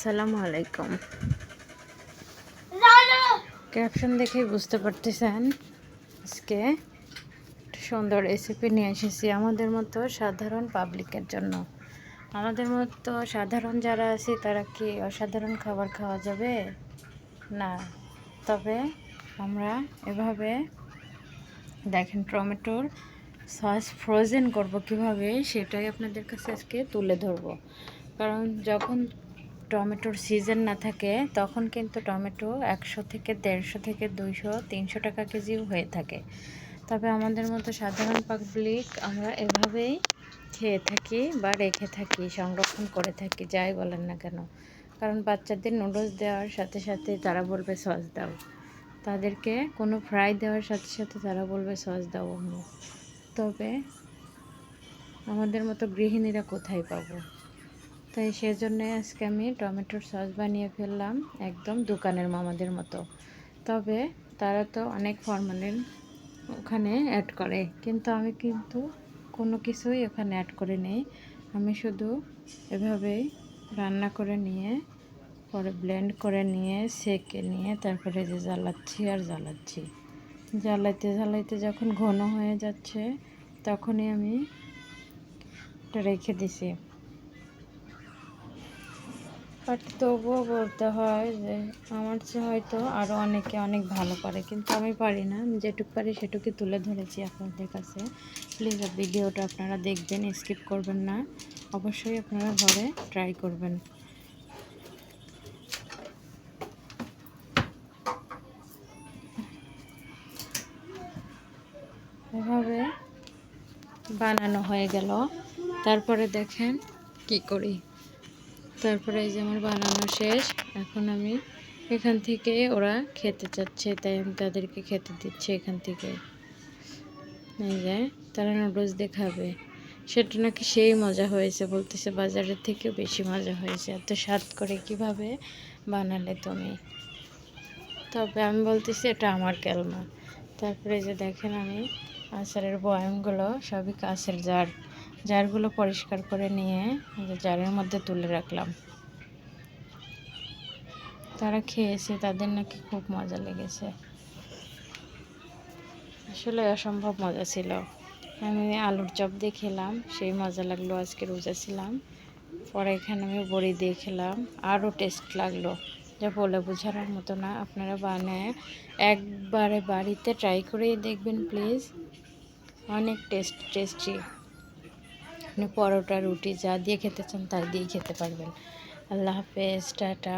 আসসালামু আলাইকুম। ক্যাপশন দেখেই বুঝতে পারতেছেন? আজকে সুন্দর রেসিপি নিয়ে এসেছি আমাদের মতো সাধারণ পাবলিকের জন্য। আমাদের মতো সাধারণ যারা আছে, তারা কি অসাধারণ খাবার খাওয়া যাবে? না। তবে আমরা এভাবে দেখেন টমেটোর সস ফ্রোজেন করব কীভাবে, সেটাই আপনাদের কাছে আজকে তুলে ধরবো। কারণ যখন টমেটোর সিজন না থাকে, তখন কিন্তু টমেটো একশো থেকে দেড়শো থেকে দুইশো, তিনশো টাকা কেজিও হয়ে থাকে। তবে আমাদের মতো সাধারণ পাবলিক আমরা এভাবেই খেয়ে থাকি বা রেখে থাকি, সংরক্ষণ করে থাকি, যাই বলেন না কেন। কারণ বাচ্চাদের নুডলস দেওয়ার সাথে সাথে তারা বলবে, সস দাও। তাদেরকে কোনো ফ্রাই দেওয়ার সাথে সাথে তারা বলবে, সস দাও অন্য তবে আমাদের মতো গৃহিণীরা কোথায় পাবো? তাই সেজন্য আজকে আমি টমেটোর সস বানিয়ে ফেললাম, একদম দোকানের মামাদের মতো। তবে তারা তো অনেক ফরমালিন ওখানে অ্যাড করে, কিন্তু আমি কিন্তু কোনো কিছুই ওখানে অ্যাড করে নেই। আমি শুধু এভাবেই রান্না করে নিয়ে, পরে ব্লেন্ড করে নিয়ে, সেকে নিয়ে তারপরে যে জ্বালাচ্ছি আর জ্বালাচ্ছি। জ্বালাইতে জ্বালাইতে যখন ঘন হয়ে যাচ্ছে, তখনই আমি এটা রেখে দিছি। বাট তবুও বলতে হয় যে, আমার চেয়ে হয়তো আরও অনেকে অনেক ভালো পারে, কিন্তু আমি পারি না। আমি যেটুকু পারি সেটুকুই তুলে ধরেছি আপনাদের কাছে। প্লিজ ভিডিওটা আপনারা দেখবেন স্কিপ করবেন না। অবশ্যই আপনারা ঘরে ট্রাই করবেন। এভাবে বানানো হয়ে গেল। তারপরে দেখেন কি করি। তারপরে এই যে আমার বানানো শেষ। এখন আমি এখান থেকে ওরা খেতে চাচ্ছে, তাই আমি তাদেরকে খেতে দিচ্ছি এখান থেকে। এই যে, তারা নুডলস দেখাবে সেটা নাকি সেই মজা হয়েছে বলতেছে, বাজারের থেকেও বেশি মজা হয়েছে। এত স্বাদ করে কীভাবে বানালে তুমি? তবে আমি বলতেছি, এটা আমার কেলমা তারপরে যে দেখেন আমি আচারের বয়ামগুলো সবই কাছের জার। জারগুলো পরিষ্কার করে নিয়ে জারের মধ্যে তুলে রাখলাম। তারা খেয়েছে, তাদের নাকি খুব মজা লেগেছে। আসলে অসম্ভব মজা ছিল। আমি আলুর চপ দিয়ে খেলাম, সেই মজা লাগল, আজকে রোজা ছিলাম। পরে এখানে আমি বড়ি দিয়ে খেলাম, আরও টেস্ট লাগল। যা বলে বোঝানোর মতো না, আপনারা বানায় একবারে বাড়িতে ট্রাই করেই দেখবেন, প্লিজ। অনেক টেস্ট, টেস্টি। আপনি পরোটা রুটি যা দিয়ে খেতে চান তাই দিয়েই খেতে পারবেন। আল্লাহ হাফেজ টাটা।